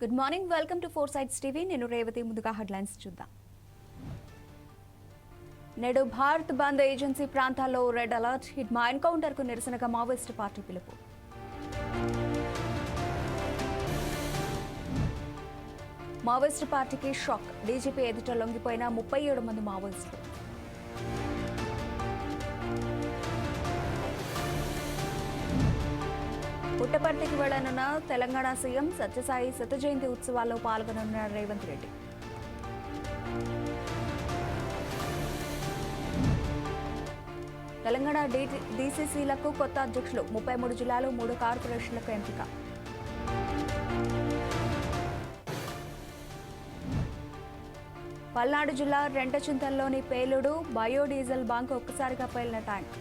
Good morning welcome to four sides TV నేను రేవతి. ముందుగా headlines చూద్దాం. నేడు భారత్ బంద్ ఏజెన్సీ ప్రాంతాల్లో రెడ్ అలర్ట్. హిడ్మా ఎన్కౌంటర్కు నిరసనగా మావోయిస్టు పార్టీ పిలుపు. మావోయిస్టు పార్టీకి షాక్. డీజీపీ ఎదుట లొంగిపోయిన ముప్పై ఏడు మంది మావోయిస్టులు. పుట్టపర్తికి వెళ్ళనున్న తెలంగాణ సీఎం సత్యసాయి శత జయంతి ఉత్సవాల్లో పాల్గొనున్న రేవంత్ రెడ్డి. తెలంగాణ డీసీసీలకు కొత్త అధ్యక్షులు ముప్పై మూడు జిల్లాలు మూడు కార్పొరేషన్లకు ఎంపిక. పల్నాడు జిల్లా రెంటచింతల్లోని పేలుడు బయోడీజిల్ బంక్ ఒక్కసారిగా పేలిన ట్యాంక్.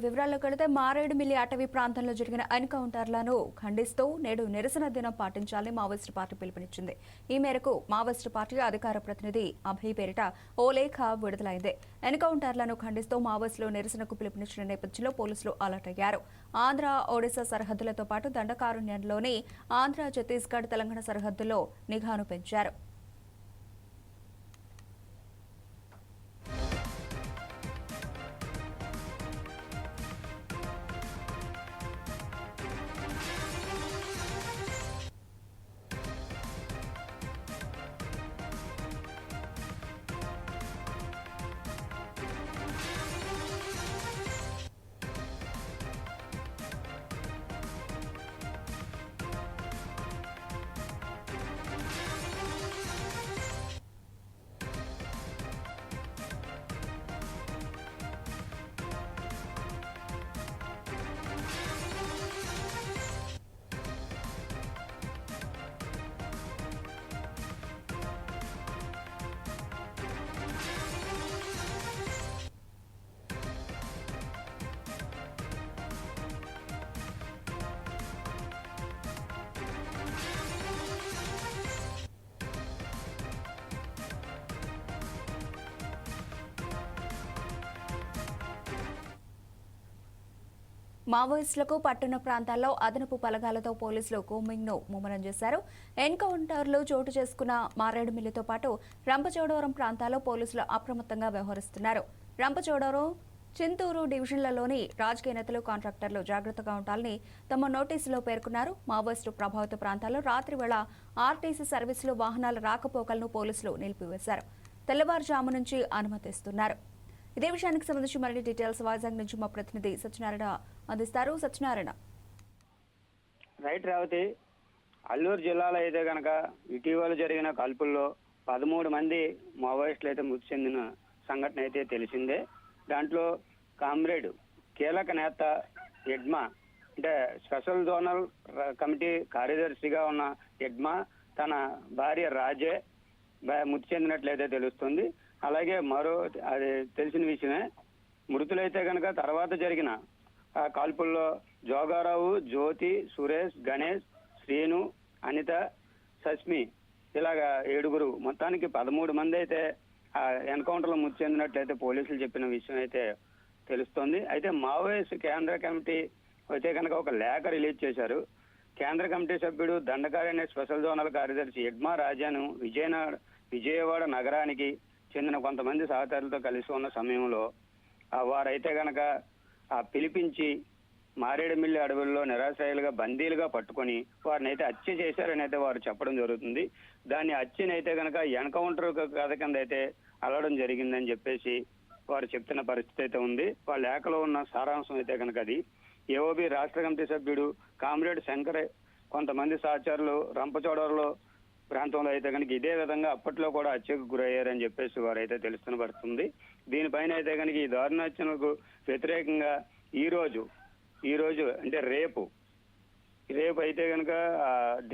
వివరాల్లోకి వెళితే మారేడుమిల్లి అటవీ ప్రాంతంలో జరిగిన ఎన్కౌంటర్లను ఖండిస్తూ నేడు నిరసన దినం పాటించాలని మావోయిస్టు పార్టీ పిలుపునిచ్చింది. ఈ మేరకు మావోయిస్టు పార్టీ అధికార ప్రతినిధి అభయ్ పేరిట ఓ లేఖ విడుదలైంది. ఎన్కౌంటర్లను ఖండిస్తూ మావోయిస్టులు నిరసనకు పిలుపునిచ్చిన నేపథ్యంలో పోలీసులు అలర్ట్ అయ్యారు. ఆంధ్ర ఒడిశా సరిహద్దులతో పాటు దండకారుణ్యంలోని ఆంధ్ర ఛత్తీస్గఢ్ తెలంగాణ సరిహద్దుల్లో నిఘాను పెంచారు. మావోయిస్టులకు పట్టణ ప్రాంతాల్లో అదనపు పలగాలతో పోలీసులు కూమింగ్ను ముమ్మరం చేశారు. ఎన్కౌంటర్లు చోటు చేసుకున్న మారేడుమిల్లితో పాటు రంపచోడవరం ప్రాంతాల్లో పోలీసులు అప్రమత్తంగా వ్యవహరిస్తున్నారు. రంపచోడవరం చింతూరు డివిజన్లలోని రాజకీయ నేతలు కాంట్రాక్టర్లు జాగ్రత్తగా ఉండాలని తమ నోటీసులో పేర్కొన్నారు. మావోయిస్టు ప్రభావిత ప్రాంతాల్లో రాత్రి వేళ ఆర్టీసీ సర్వీసులు వాహనాల రాకపోకలను పోలీసులు నిలిపివేశారు. తెల్లవారుజాము నుంచి అనుమతిస్తున్నారు. ఇదే విషయానికి సంబంధించి మరిన్ని డీటెయిల్స్ వైజాగ్ నుంచి మా ప్రతినిధి సత్యనారాయణ అందిస్తారు సత్యనారాయణ. రైట్ రావతి అల్లూరు జిల్లాలో అయితే కనుక ఇటీవల జరిగిన కాల్పుల్లో పదమూడు మంది మావోయిస్టులు అయితే మృతి చెందిన సంఘటన అయితే తెలిసిందే. దాంట్లో కామ్రేడ్ కీలక నేత ఎడ్మా అంటే స్పెషల్ జోనల్ కమిటీ కార్యదర్శిగా ఉన్న ఎడ్మా తన భార్య రాజే మృతి చెందినట్లయితే తెలుస్తుంది. అలాగే మరో అది తెలిసిన విషయమే మృతులైతే కనుక తర్వాత జరిగిన కాల్పుల్లో జోగారావు జ్యోతి సురేష్ గణేష్ శ్రీను అనిత సస్మి ఇలాగా ఏడుగురు. మొత్తానికి పదమూడు మంది అయితే ఆ ఎన్కౌంటర్లో మృతి చెందినట్లయితే పోలీసులు చెప్పిన విషయం అయితే తెలుస్తోంది. అయితే మావోయిస్ట్ కేంద్ర కమిటీ అయితే కనుక ఒక లేఖ రిలీజ్ చేశారు. కేంద్ర కమిటీ సభ్యుడు దండకారణ్య స్పెషల్ జోనల్ కార్యదర్శి ఎడ్మా రాజాను విజయనగర విజయవాడ నగరానికి చెందిన కొంతమంది సహచరులతో కలిసి ఉన్న సమయంలో ఆ వారైతే కనుక పిలిపించి మారేడుమిల్లి అడవుల్లో నిరాశ్రయాలుగా బందీలుగా పట్టుకొని వారిని అయితే హత్య చేశారని అయితే వారు చెప్పడం జరుగుతుంది. దాన్ని హత్యనైతే కనుక ఎన్కౌంటర్ కథ కింద అయితే అలవడం జరిగిందని చెప్పేసి వారు చెప్తున్న పరిస్థితి అయితే ఉంది. వాళ్ళ లేఖలో ఉన్న సారాంశం అయితే కనుక అది. ఏఓబి రాష్ట్ర కమిటీ సభ్యుడు కామ్రేడ్ శంకర్ కొంతమంది సహచరులు రంపచోడవరలో ప్రాంతంలో అయితే కనుక ఇదే విధంగా అప్పట్లో కూడా హత్యకు గురయ్యారని చెప్పేసి వారైతే తెలుస్తున్న పడుతుంది దీనిపైన అయితే కనుక ఈ దారుణాత్యలకు వ్యతిరేకంగా ఈ రోజు ఈ రోజు అంటే రేపు రేపు అయితే కనుక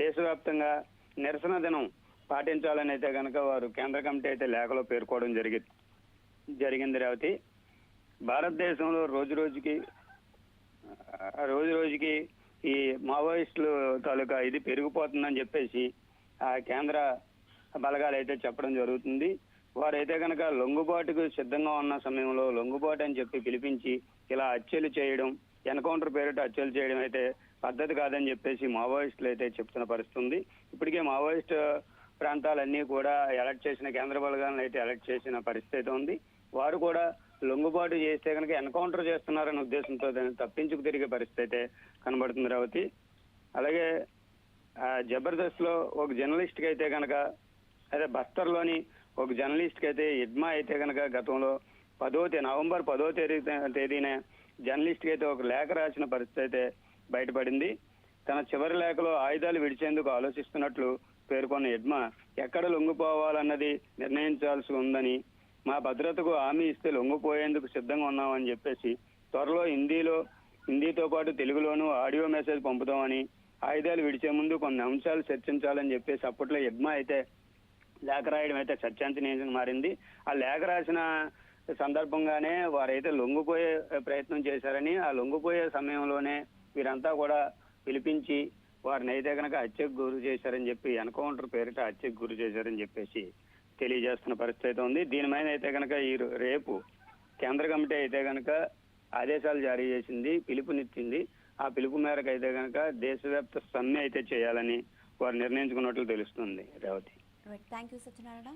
దేశవ్యాప్తంగా నిరసన దినం పాటించాలని అయితే కనుక వారు కేంద్ర కమిటీ అయితే లేఖలో పేర్కోవడం జరిగి జరిగింది రేవతి. భారతదేశంలో రోజు రోజుకి రోజు రోజుకి ఈ మావోయిస్టులు తాలూకా ఇది పెరిగిపోతుందని చెప్పేసి ఆ కేంద్ర బలగాలు అయితే చెప్పడం జరుగుతుంది. వారైతే కనుక లొంగుబాటుకు సిద్ధంగా ఉన్న సమయంలో లొంగుబాటు అని చెప్పి పిలిపించి ఇలా హత్యలు చేయడం ఎన్కౌంటర్ పేరిట హత్యలు చేయడం అయితే పద్ధతి కాదని చెప్పేసి మావోయిస్టులు అయితే చెప్తున్న పరిస్థితి ఉంది ఇప్పటికే మావోయిస్ట్ ప్రాంతాలన్నీ కూడా అలర్ట్ చేసిన కేంద్ర బలగాలను అయితే అలర్ట్ చేసిన పరిస్థితి అయితే ఉంది. వారు కూడా లొంగుబాటు చేస్తే కనుక ఎన్కౌంటర్ చేస్తున్నారనే ఉద్దేశంతో దాన్ని తప్పించుకు తిరిగే పరిస్థితి అయితే కనబడుతుంది రావతి. అలాగే ఆ, జబర్దస్త్లో ఒక జర్నలిస్ట్కి అయితే కనుక అదే బస్తర్లోని ఒక జర్నలిస్ట్ అయితే ఇడ్మా అయితే కనుక గతంలో పదో తేదీ నవంబర్ పదో తేదీ తేదీనే జర్నలిస్ట్కి అయితే ఒక లేఖ రాసిన పరిస్థితి అయితే బయటపడింది. తన చివరి లేఖలో ఆయుధాలు విడిచేందుకు ఆలోచిస్తున్నట్లు పేర్కొన్న ఎడ్మా ఎక్కడ లొంగిపోవాలన్నది నిర్ణయించాల్సి ఉందని మా భద్రతకు హామీ ఇస్తే లొంగిపోయేందుకు సిద్ధంగా ఉన్నామని చెప్పేసి త్వరలో హిందీలో హిందీతో పాటు తెలుగులోనూ ఆడియో మెసేజ్ పంపుతామని ఆయుధాలు విడిచే ముందు కొన్ని అంశాలు చర్చించాలని చెప్పేసి అప్పట్లో ఎడ్మా అయితే లేఖ రాయడం అయితే చర్చాంచనీయంగా మారింది. ఆ లేఖ రాసిన సందర్భంగానే వారైతే లొంగిపోయే ప్రయత్నం చేశారని ఆ లొంగిపోయే సమయంలోనే వీరంతా కూడా పిలిపించి వారిని అయితే కనుక హత్యకు గురి చేశారని చెప్పి ఎన్కౌంటర్ పేరిట హత్యకు గురి చేశారని చెప్పేసి తెలియజేస్తున్న పరిస్థితి అయితే ఉంది. దీని మీద అయితే కనుక ఈ రేపు కేంద్ర కమిటీ అయితే కనుక ఆదేశాలు జారీ చేసింది పిలుపునిచ్చింది ఆ పిలుపు మేరకు అయితే కనుక దేశవ్యాప్త సమ్మె అయితే చేయాలని వారు నిర్ణయించుకున్నట్లు తెలుస్తుంది Revathi. Thank you Satyanarayana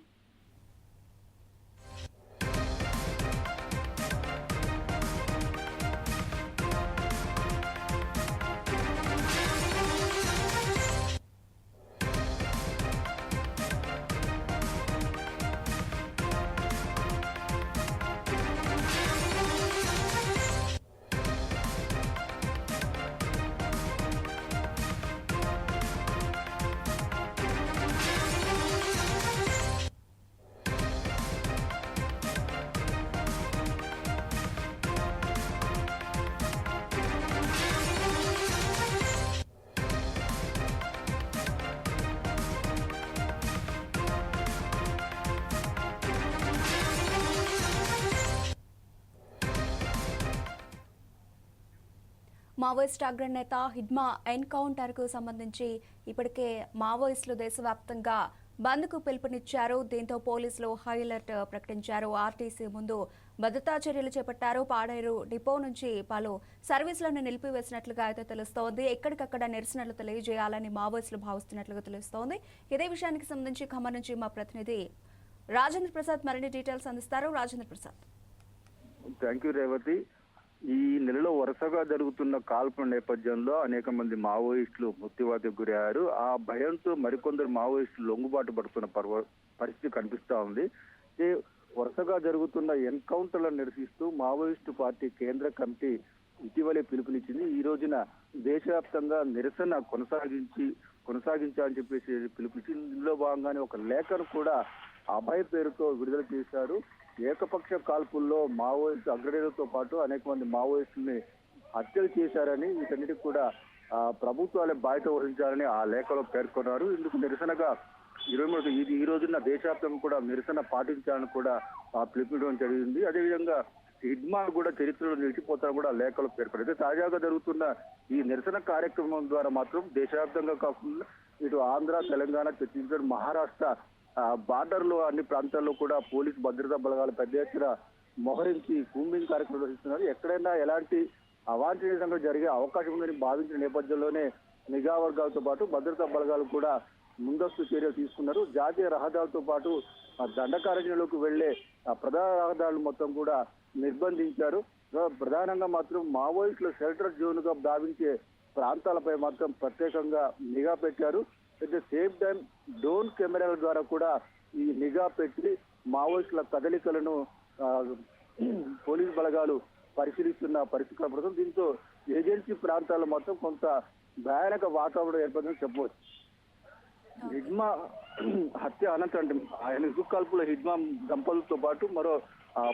Maoist అగ్రనేత హిడ్మా ఎన్కౌంటర్కు సంబంధించి ఇప్పటికే మావోయిస్టులు దేశవ్యాప్తంగా బంద్కు పిలుపునిచ్చారు. దీంతో పోలీసులు హై అలర్ట్ ప్రకటించారు. ఆర్టీసీ ముందు భద్రతా చర్యలు చేపట్టారు. పాడేరు డిపో నుంచి పలు సర్వీసులను నిలిపివేసినట్లుగా అయితే తెలుస్తోంది. ఎక్కడికక్కడ నిరసనలు తెలియజేయాలని మావోయిస్టులు భావిస్తున్నట్లుగా తెలుస్తోంది. ఇదే విషయానికి సంబంధించి ఖమ్మం నుంచి మా ప్రతినిధి రాజేంద్ర ప్రసాద్ మరిన్ని డీటెయిల్స్ అందిస్తారు. Rajendra Prasad. Thank you Revathi. ఈ నెలలో వరుసగా జరుగుతున్న కాల్పుల నేపథ్యంలో అనేక మంది మావోయిస్టులు మృత్యువాతి గురయ్యారు. ఆ భయంతో మరికొందరు మావోయిస్టులు లొంగుబాటు పడుతున్న పర్వ పరిస్థితి కనిపిస్తా ఉంది. వరుసగా జరుగుతున్న ఎన్కౌంటర్లను నిరసిస్తూ మావోయిస్టు పార్టీ కేంద్ర కమిటీ ఇటీవలే పిలుపునిచ్చింది. ఈ రోజున దేశవ్యాప్తంగా నిరసన కొనసాగించి కొనసాగించాలని చెప్పేసి పిలుపునిచ్చింది. ఇందులో భాగంగానే ఒక లేఖను కూడా అభయ పేరుతో విడుదల చేశారు. ఏకపక్ష కాల్పుల్లో మావోయిస్టు అగ్రనేతలతో పాటు అనేక మంది మావోయిస్టుల్ని హత్యలు చేశారని వీటన్నిటికి కూడా ప్రభుత్వాలే బాధ్యత వహించాలని ఆ లేఖలో పేర్కొన్నారు. ఇందుకు నిరసనగా ఇరవై మూడు ఇది ఈ రోజున దేశవ్యాప్తంగా కూడా నిరసన పాటించాలని కూడా ఆ, జరిగింది. అదేవిధంగా హిడ్మాన్ కూడా చరిత్రలో నిలిచిపోతారని కూడా లేఖలో పేర్కొన్నారు. అయితే తాజాగా జరుగుతున్న ఈ నిరసన కార్యక్రమం ద్వారా మాత్రం దేశవ్యాప్తంగా కాకుండా ఇటు ఆంధ్ర తెలంగాణ ఛత్తీస్గఢ్ మహారాష్ట్ర బార్డర్లో అన్ని ప్రాంతాల్లో కూడా పోలీస్ భద్రతా బలగాలు పెద్ద ఎత్తున మోహరించి కూంబింగ్ కార్యక్రమం నిర్వహిస్తున్నారు. ఎక్కడైనా ఎలాంటి అవాంఛనీయ సంఘటన జరిగే అవకాశం ఉందని భావించిన నేపథ్యంలోనే నిఘా వర్గాలతో పాటు భద్రతా బలగాలు కూడా ముందస్తు చర్యలు తీసుకున్నారు. జాతీయ రహదారులతో పాటు ఆ దండకారణ్యంలోకి వెళ్ళే ఆ ప్రధాన రహదారులు మొత్తం కూడా నిర్బంధించారు. ప్రధానంగా మాత్రం మావోయిస్టులు షెల్టర్ జోన్గా భావించే ప్రాంతాలపై మాత్రం ప్రత్యేకంగా నిఘా పెట్టారు. At the same time drone కెమెరాల ద్వారా కూడా ఈ నిఘా పెట్టి మావోయిస్టుల కదలికలను పోలీస్ బలగాలు పరిశీలిస్తున్న పరిస్థితి కనబడుతుంది దీంతో ఏజెన్సీ ప్రాంతాల్లో మొత్తం కొంత భయానక వాతావరణం ఏర్పడిందని చెప్పవచ్చు. హిడ్మా హత్య అనంతరం అంటే ఆయన కాల్పుల హిడ్మా దంపతులతో పాటు మరో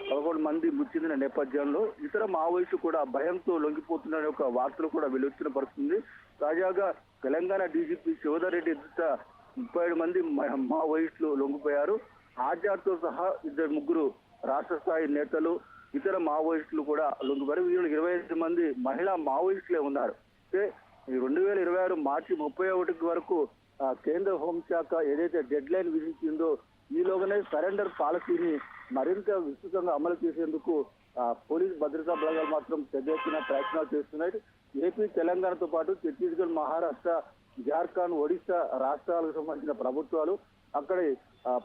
పదకొండు మంది ముచ్చిందిన నేపథ్యంలో ఇతర మావోయిస్టులు కూడా భయంతో లొంగిపోతున్న ఒక వార్తలు కూడా వెలువచ్చిన పరుస్తుంది తాజాగా తెలంగాణ డీజీపీ శివధర్ రెడ్డి ఎదుట ముప్పై ఏడు మంది మావోయిస్టులు లొంగిపోయారు. ఆచార్తో సహా ఇద్దరు ముగ్గురు రాష్ట్ర స్థాయి నేతలు ఇతర మావోయిస్టులు కూడా లొంగిపోయారు. వీళ్ళు ఇరవై ఐదు మంది మహిళా మావోయిస్టులే ఉన్నారు. అయితే ఈ రెండు వేల ఇరవై ఆరు మార్చి ముప్పై ఒకటి వరకు కేంద్ర హోంశాఖ ఏదైతే డెడ్ లైన్ విధించిందో ఈలోగానే సరెండర్ పాలసీని మరింత విస్తృతంగా అమలు చేసేందుకు పోలీస్ భద్రతా బలగాలు మాత్రం పెద్ద ఎత్తున ప్రయత్నాలు చేస్తున్నాయి. ఏపీ తెలంగాణతో పాటు ఛత్తీస్గఢ్ మహారాష్ట్ర జార్ఖండ్ ఒడిశా రాష్ట్రాలకు సంబంధించిన ప్రభుత్వాలు అక్కడి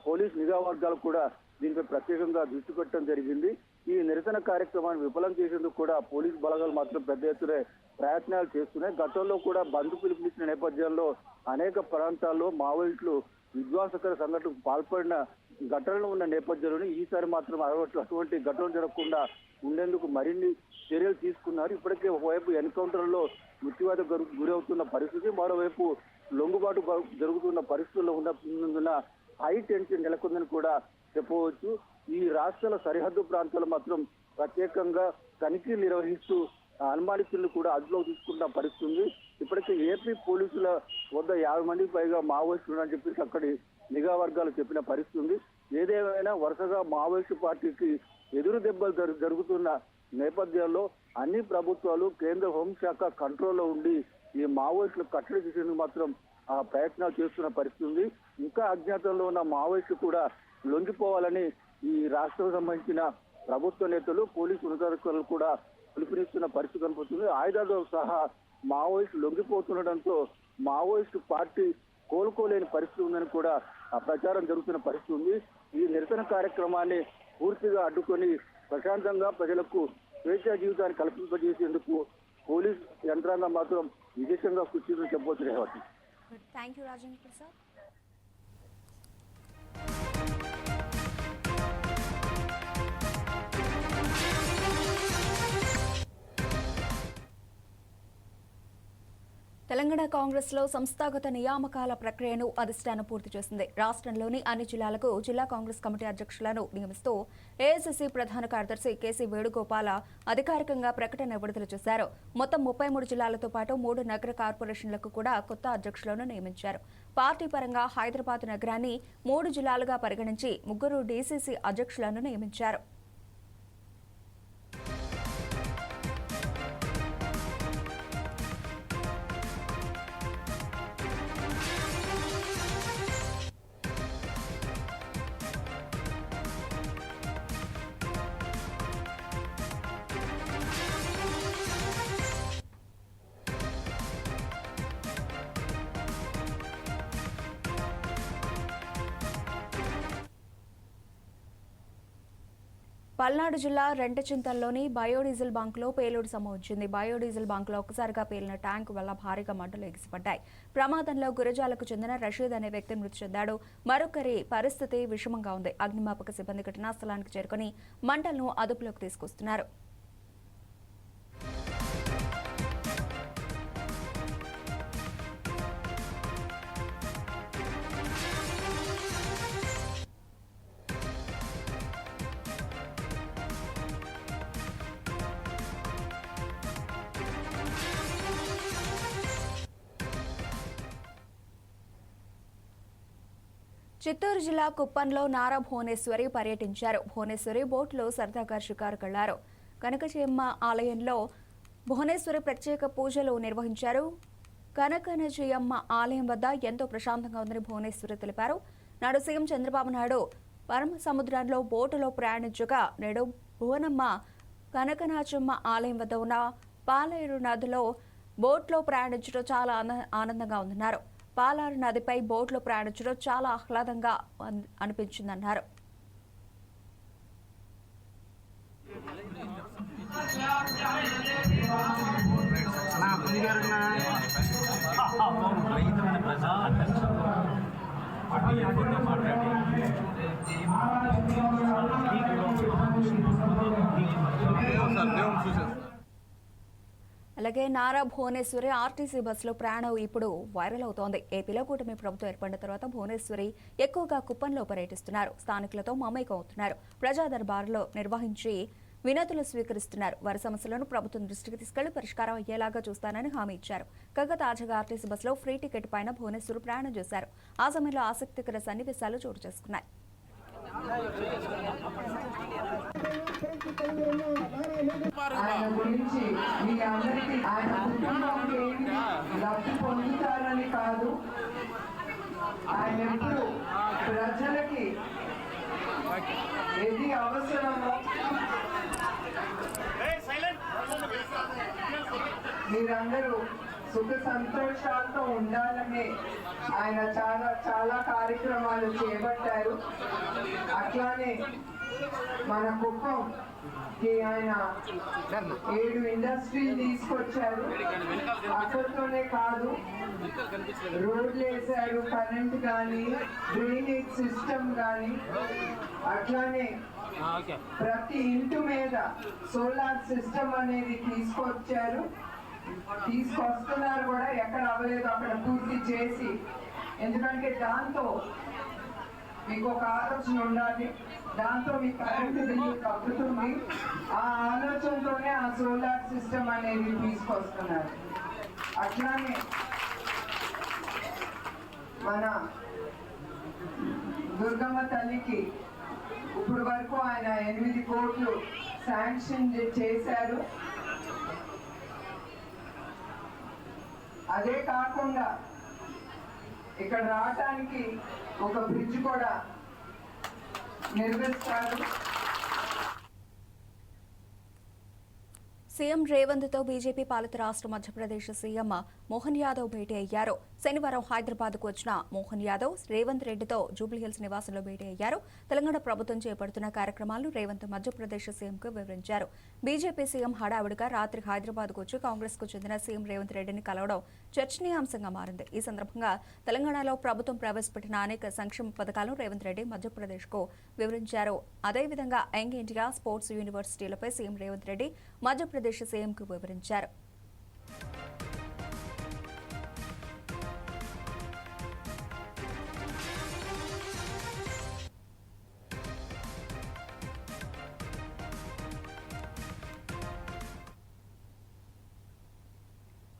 పోలీస్ నిఘా వర్గాలు కూడా దీనిపై ప్రత్యేకంగా దృష్టి పెట్టడం జరిగింది. ఈ నిరసన కార్యక్రమాన్ని విఫలం చేసేందుకు కూడా పోలీస్ బలగాలు మాత్రం పెద్ద ఎత్తున ప్రయత్నాలు చేస్తున్నాయి. గతంలో కూడా బంధు పిలుపునిచ్చిన నేపథ్యంలో అనేక ప్రాంతాల్లో మావోయిస్టులు విధ్వంసకర సంఘటనకు పాల్పడిన ఘటనలు ఉన్న నేపథ్యంలోనే ఈసారి మాత్రం అటువంటి ఘటనలు జరగకుండా ఉండేందుకు మరిన్ని చర్యలు తీసుకున్నారు. ఇప్పటికే ఒకవైపు ఎన్కౌంటర్లో మృత్యువాత గురవుతున్న పరిస్థితి మరోవైపు లొంగుబాటు జరుగుతున్న పరిస్థితుల్లో ఉన్నందున హై టెన్షన్ నెలకొందని కూడా చెప్పవచ్చు. ఈ రాష్ట్రాల సరిహద్దు ప్రాంతాలు మాత్రం ప్రత్యేకంగా తనిఖీలు నిర్వహిస్తూ అనుమానితులను కూడా అదుపులో తీసుకున్న పరిస్థితి ఉంది. ఇప్పటికే ఏపీ పోలీసుల వద్ద యాభై మందికి పైగా మావోయిస్టులు అని చెప్పేసి అక్కడి నిఘా వర్గాలు చెప్పిన పరిస్థితి ఉంది. ఏదేమైనా వరుసగా మావోయిస్టు పార్టీకి ఎదురు దెబ్బలు జరుగుతున్న నేపథ్యంలో అన్ని ప్రభుత్వాలు కేంద్ర హోంశాఖ కంట్రోల్లో ఉండి ఈ మావోయిస్టులు కట్టడి చేసేందుకు మాత్రం ఆ ప్రయత్నాలు చేస్తున్న పరిస్థితి ఉంది. ఇంకా అజ్ఞాతంలో ఉన్న మావోయిస్టులు కూడా లొంగిపోవాలని ఈ రాష్ట్రం సంబంధించిన ప్రభుత్వ నేతలు పోలీసు ఉన్నతాధికారులు కూడా పిలుపునిస్తున్న పరిస్థితి కనిపిస్తుంది ఆయుధాలతో సహా మావోయిస్టు లొంగిపోతుండటంతో మావోయిస్టు పార్టీ కోలుకోలేని పరిస్థితి ఉందని కూడా ఆ ప్రచారం జరుగుతున్న పరిస్థితి ఉంది. ఈ నిరసన కార్యక్రమాన్ని పూర్తిగా అడ్డుకొని ప్రశాంతంగా ప్రజలకు స్వేచ్ఛా జీవితాన్ని కల్పింపజేసేందుకు పోలీస్ యంత్రాంగం మాత్రం విశేషంగా కృషి చెప్పవచ్చు రేవతి థ్యాంక్ యూ రాజేంద్ర ప్రసాద్ తెలంగాణ కాంగ్రెస్లో సంస్థాగత నియామకాల ప్రక్రియను అధిష్టానం పూర్తి చేసింది. రాష్ట్రంలోని అన్ని జిల్లాలకు జిల్లా కాంగ్రెస్ కమిటీ అధ్యక్షులను నియమిస్తూ ఏఐసిసి ప్రధాన కార్యదర్శి కేసీ వేణుగోపాల అధికారికంగా ప్రకటన విడుదల చేశారు. మొత్తం ముప్పై మూడు జిల్లాలతో పాటు మూడు నగర కార్పొరేషన్లకు కూడా కొత్త అధ్యక్షులను నియమించారు. పార్టీ పరంగా హైదరాబాద్ నగరాన్ని మూడు జిల్లాలుగా పరిగణించి ముగ్గురు డీసీసీ అధ్యక్షులను నియమించారు. పల్నాడు జిల్లా రెంటచింతల్లోని బయోడీజిల్ బంక్లో పేలుడు సంభవించింది. బయోడీజిల్ బంక్లో ఒక్కసారిగా పేలిన ట్యాంక్ వల్ల భారీగా మంటలు ఎగిసిపడ్డాయి. ప్రమాదంలో గురజాలకు చెందిన రషీద్ అనే వ్యక్తి మృతి చెందాడు. మరొకరి పరిస్థితి విషమంగా ఉంది. అగ్నిమాపక సిబ్బంది ఘటనా స్థలానికి చేరుకుని మంటలను అదుపులోకి తీసుకొస్తున్నారు. చిత్తూరు జిల్లా కుప్పంలో నారా భువనేశ్వరి పర్యటించారు. భువనేశ్వరి బోట్లో సరదాగా షికారుకెళ్ళారు కనకచేమ్మ ఆలయంలో భువనేశ్వరి ప్రత్యేక పూజలు నిర్వహించారు. కనకనజయమ్మ ఆలయం వద్ద ఎంతో ప్రశాంతంగా ఉందని భువనేశ్వరి తెలిపారు. నాడు సీఎం చంద్రబాబు నాయుడు పరమ సముద్రంలో బోటులో ప్రయాణించగా నేడు భువనమ్మ కనకనాచమ్మ ఆలయం వద్ద ఉన్న పాలేరు నదిలో బోట్లో ప్రయాణించడం చాలా ఆనందంగా ఉందన్నారు. పాలారు నదిపై బోట్లో ప్రయాణించడం చాలా ఆహ్లాదంగా అనిపించిందన్నారు. మాట్లాడి అలాగే నారా భువనేశ్వరి ఆర్టీసీ బస్సులో ప్రయాణం ఇప్పుడు వైరల్ అవుతోంది. ఏపీలో కూటమి ప్రభుత్వం ఏర్పడిన తర్వాత భువనేశ్వరి ఎక్కువగా కుప్పంలో పర్యటిస్తున్నారు. స్థానికులతో మమైకం అవుతున్నారు. ప్రజా దర్బారులో నిర్వహించి వినతులు స్వీకరిస్తున్నారు. వారి సమస్యలను ప్రభుత్వం దృష్టికి తీసుకెళ్ళి పరిష్కారం అయ్యేలాగా చూస్తానని హామీ ఇచ్చారు. కాగా తాజాగా ఆర్టీసీ బస్సులో ఫ్రీ టికెట్ పైన భువనేశ్వరు ప్రయాణం చేశారు. ఆ సమయంలో ఆసక్తికర సన్నివేశాలు చోటు చేసుకున్నాయి. ఆయన గురించి మీ అందరికీ ఆయన కుటుంబంకి లబ్ధి పొందుతారని కాదు. ఆయన ఎప్పుడు ప్రజలకి ఏది అవసరమో మీరందరూ సుఖ సంతోషాలతో ఉండాలని ఆయన చాలా చాలా కార్యక్రమాలు చేపట్టారు. అట్లానే మన కుప్పంకి ఆయన ఏడు ఇండస్ట్రీలు తీసుకొచ్చారు. అక్కడితోనే కాదు రోడ్లు వేశారు కరెంట్ కానీ డ్రైనేజ్ సిస్టమ్ కానీ అట్లానే ప్రతి ఇంటి మీద సోలార్ సిస్టమ్ అనేది తీసుకొచ్చారు. తీసుకొస్తున్నారు కూడా ఎక్కడ అవ్వలేదు అక్కడ పూర్తి చేసి. ఎందుకంటే దాంతో మీకు ఒక ఆలోచన ఉండాలి. దాంతో మీ కరెంటు బిల్లు తగ్గుతుంది. ఆ ఆలోచనతోనే ఆ సోలార్ సిస్టమ్ అనేది తీసుకొస్తున్నారు. అట్లానే మన దుర్గమ్మ తల్లికి ఇప్పుడు వరకు ఆయన ఎనిమిది కోట్లు శాంక్షన్ చేశారు. అదే కాకుండా ఇక్కడ రావటానికి ఒక బ్రిడ్జ్ కూడా నిర్మిస్తారు. సీఎం రేవంత్తో బీజేపీ పాలిత రాష్ట్ర మధ్యప్రదేశ్ సీఎం మోహన్ యాదవ్ భేటీ అయ్యారు. శనివారం హైదరాబాద్కు వచ్చిన మోహన్ యాదవ్ రేవంత్ రెడ్డితో జూబ్లీహిల్స్ నివాసంలో భేటీ అయ్యారు. తెలంగాణ ప్రభుత్వం చేపడుతున్న కార్యక్రమాలను రేవంత్ మధ్యప్రదేశ్ సీఎంకు వివరించారు. బీజేపీ సీఎం హడావుడిగా రాత్రి హైదరాబాద్కు వచ్చి కాంగ్రెస్కు చెందిన సీఎం రేవంత్ రెడ్డిని కలవడం చర్చనీయాంశంగా మారింది. ఈ సందర్భంగా తెలంగాణలో ప్రభుత్వం ప్రవేశపెట్టిన అనేక సంక్షేమ పథకాలను రేవంత్ రెడ్డి మధ్యప్రదేశ్కు వివరించారు. అదేవిధంగా యంగ్ ఇండియా స్పోర్ట్స్ యూనివర్సిటీలపై సీఎం రేవంత్ రెడ్డి మధ్యప్రదేశ్ సీఎంకు వివరించారు.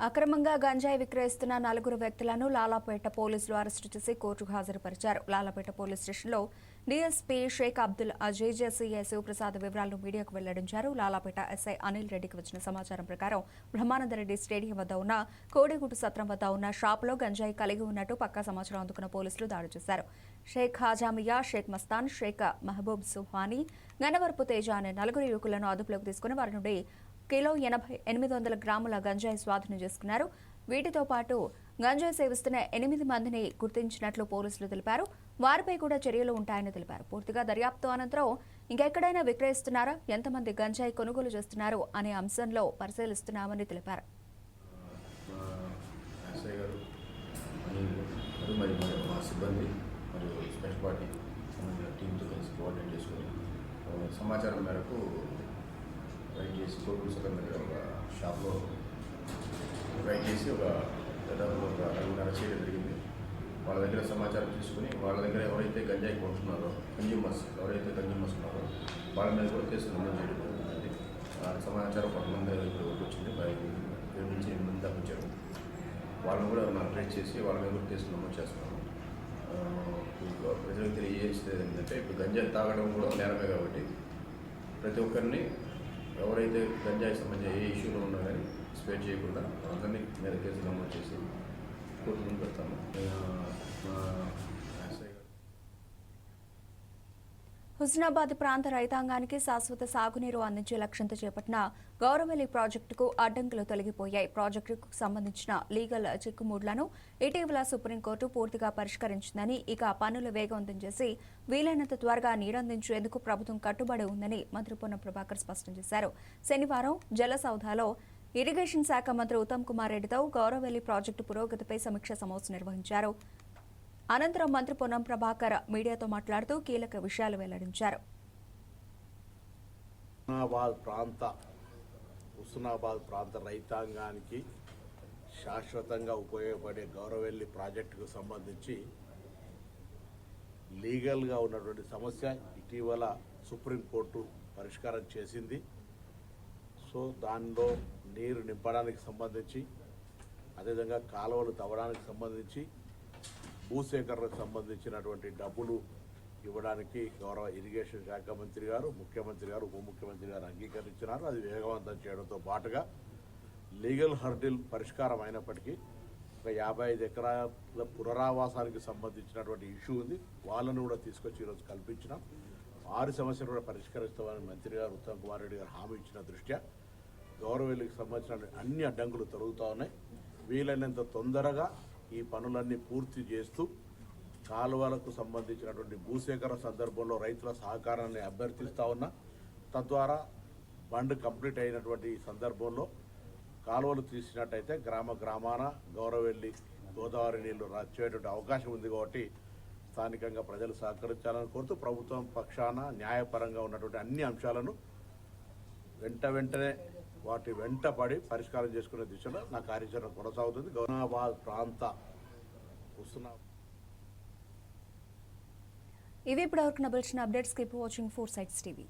అక్రమంగా గంజాయి విక్రయిస్తున్న నలుగురు వ్యక్తులను లాలాపేట పోలీసులు అరెస్టు చేసి కోర్టుకు హాజరుపరిచారు. లాలాపేట పోలీస్ స్టేషన్లో డీఎస్పీ షేక్ అబ్దుల్ అజయ్ సీఐ శివప్రసాద్ వివరాలను మీడియాకు వెల్లడించారు. లాలాపేట ఎస్ఐ అనిల్ రెడ్డికి వచ్చిన సమాచారం ప్రకారం బ్రహ్మానందరెడ్డి స్టేడియం వద్ద ఉన్న కోడిగుట్టు సత్రం వద్ద ఉన్న షాప్లో గంజాయి కలిగి ఉన్నట్టు పక్కా సమాచారం అందుకున్న పోలీసులు దాడి చేశారు. షేక్ హాజామియా షేక్ మస్తాన్ షేక్ మహబూబ్ సుహానీ గనవరపు తేజ అనే నలుగురు యువకులను అదుపులోకి తీసుకుని వారి నుండి కిలో ఎనభై ఎనిమిది వందల గ్రాముల గంజాయి స్వాధీనం చేసుకున్నారు. వీటితో పాటు గంజాయి సేవిస్తున్న ఎనిమిది మందిని గుర్తించినట్లు పోలీసులు తెలిపారు. వారిపై కూడా చర్యలు ఉంటాయని తెలిపారు. పూర్తిగా దర్యాప్తు అనంతరం ఇంకెక్కడైనా విక్రయిస్తున్నారా? ఎంతమంది గంజాయి కొనుగోలు చేస్తున్నారు అనే అంశంలో పరిశీలిస్తున్నామని తెలిపారు. సిబ్బంది మరియు స్పెషల్ పార్టీ సమాచారం మేరకు రైడ్ చేసి కోర్టు సగం ఒక షాప్లో రైడ్ చేసి ఒక దాదాపు ఒక ఐదున్నర చేయడం జరిగింది. వాళ్ళ దగ్గర సమాచారం తీసుకుని వాళ్ళ దగ్గర ఎవరైతే గంజాయి కొంటున్నారో కన్జ్యూమర్స్ ఎవరైతే కన్జ్యూమర్స్ ఉన్నారో వాళ్ళ మీద కూడా కేసు నమోదు చేయడం జరుగుతుంది ఆ సమాచారం కొంతమంది ఇప్పుడు వచ్చింది. ఏడు నుంచి ఎనిమిది మంది దాకా వచ్చారు వాళ్ళని కూడా మనం ట్రేస్ చేసి వాళ్ళ మీద కూడా కేసు నమోదు చేస్తున్నాము ప్రజలకు తెలియజేసేది ఏంటంటే ఇప్పుడు గంజాయి తాగడం కూడా నేరమే కాబట్టి ప్రతి ఒక్కరిని ఎవరైతే గంజాయి సంబంధించిన ఏ ఇష్యూలో ఉన్నా కానీ స్పేర్ చేయకుండా అందరినీ మీద కేసు నమోదు చేసి కోర్టు ముందు పెడతాము ఆ, మా ఎస్ఐ గారు హుస్నాబాద్ ప్రాంత రైతాంగానికి శాశ్వత సాగునీరు అందించే లక్ష్యంతో చేపట్టిన గౌరవల్లి ప్రాజెక్టుకు అడ్డంకులు తొలగిపోయాయి. ప్రాజెక్టుకు సంబంధించిన లీగల్ చిక్కుముడ్లను ఇటీవల సుప్రీంకోర్టు పూర్తిగా పరిష్కరించిందని ఇక పనులు వేగవంతం చేసి వీలైనంత త్వరగా నీరందించేందుకు ప్రభుత్వం కట్టుబడి ఉందని మంత్రి పొన్నం ప్రభాకర్ స్పష్టం చేశారు. శనివారం జలసౌధాలో ఇరిగేషన్ శాఖ మంత్రి ఉత్తమ్ కుమార్ రెడ్డితో గౌరవెల్లి ప్రాజెక్టు పురోగతిపై సమీక్ష సమావేశం నిర్వహించారు. అనంతరం మంత్రి పొన్నం ప్రభాకర్ మీడియాతో మాట్లాడుతూ కీలక విషయాలు వెల్లడించారు. హుస్నాబాద్ ప్రాంత హుస్నాబాద్ ప్రాంత రైతాంగానికి శాశ్వతంగా ఉపయోగపడే గౌరవెల్లి ప్రాజెక్టుకు సంబంధించి లీగల్గా ఉన్నటువంటి సమస్య ఇటీవల సుప్రీంకోర్టు పరిష్కారం చేసింది. సో దానిలో నీరు నింపడానికి సంబంధించి అదేవిధంగా కాలువలు తవ్వడానికి సంబంధించి భూసేకరణకు సంబంధించినటువంటి డబ్బులు ఇవ్వడానికి గౌరవ ఇరిగేషన్ శాఖ మంత్రి గారు ముఖ్యమంత్రి గారు ఉప ముఖ్యమంత్రి గారు అంగీకరించినారు. అది వేగవంతం చేయడంతో పాటుగా లీగల్ హర్డిల్ పరిష్కారం అయినప్పటికీ ఒక యాభై ఐదు ఎకరాల పునరావాసానికి సంబంధించినటువంటి ఇష్యూ ఉంది. వాళ్ళను కూడా తీసుకొచ్చి ఈరోజు కల్పించినాం. ఆరు సమస్యలు కూడా పరిష్కరిస్తామని మంత్రి గారు ఉత్తమ్ కుమార్ రెడ్డి గారు హామీ ఇచ్చిన దృష్ట్యా గౌరవెల్లికి సంబంధించిన అన్ని అడ్డంకులు తొలగుతూ ఉన్నాయి. వీలైనంత తొందరగా ఈ పనులన్నీ పూర్తి చేస్తూ కాలువలకు సంబంధించినటువంటి భూసేకరణ సందర్భంలో రైతుల సహకారాన్ని అభ్యర్థిస్తూ ఉన్నా తద్వారా బండ్ కంప్లీట్ అయినటువంటి సందర్భంలో కాలువలు తీసినట్టయితే గ్రామ గ్రామాన గౌరవెల్లి గోదావరి నీళ్ళు వచ్చేటువంటి అవకాశం ఉంది కాబట్టి స్థానికంగా ప్రజలు సహకరించాలని కోరుతూ ప్రభుత్వం పక్షాన న్యాయపరంగా ఉన్నటువంటి అన్ని అంశాలను వెంట వెంటనే వాటి వెంట పడి పరిష్కారం చేసుకునే దిశలో నా కార్యాచరణ కొనసాగుతుంది. గౌనాబాద్ ప్రాంత వస్తున్నా. ఇవి ఇప్పటివరకు నబల్చిన updates. Keep watching Four Sides TV.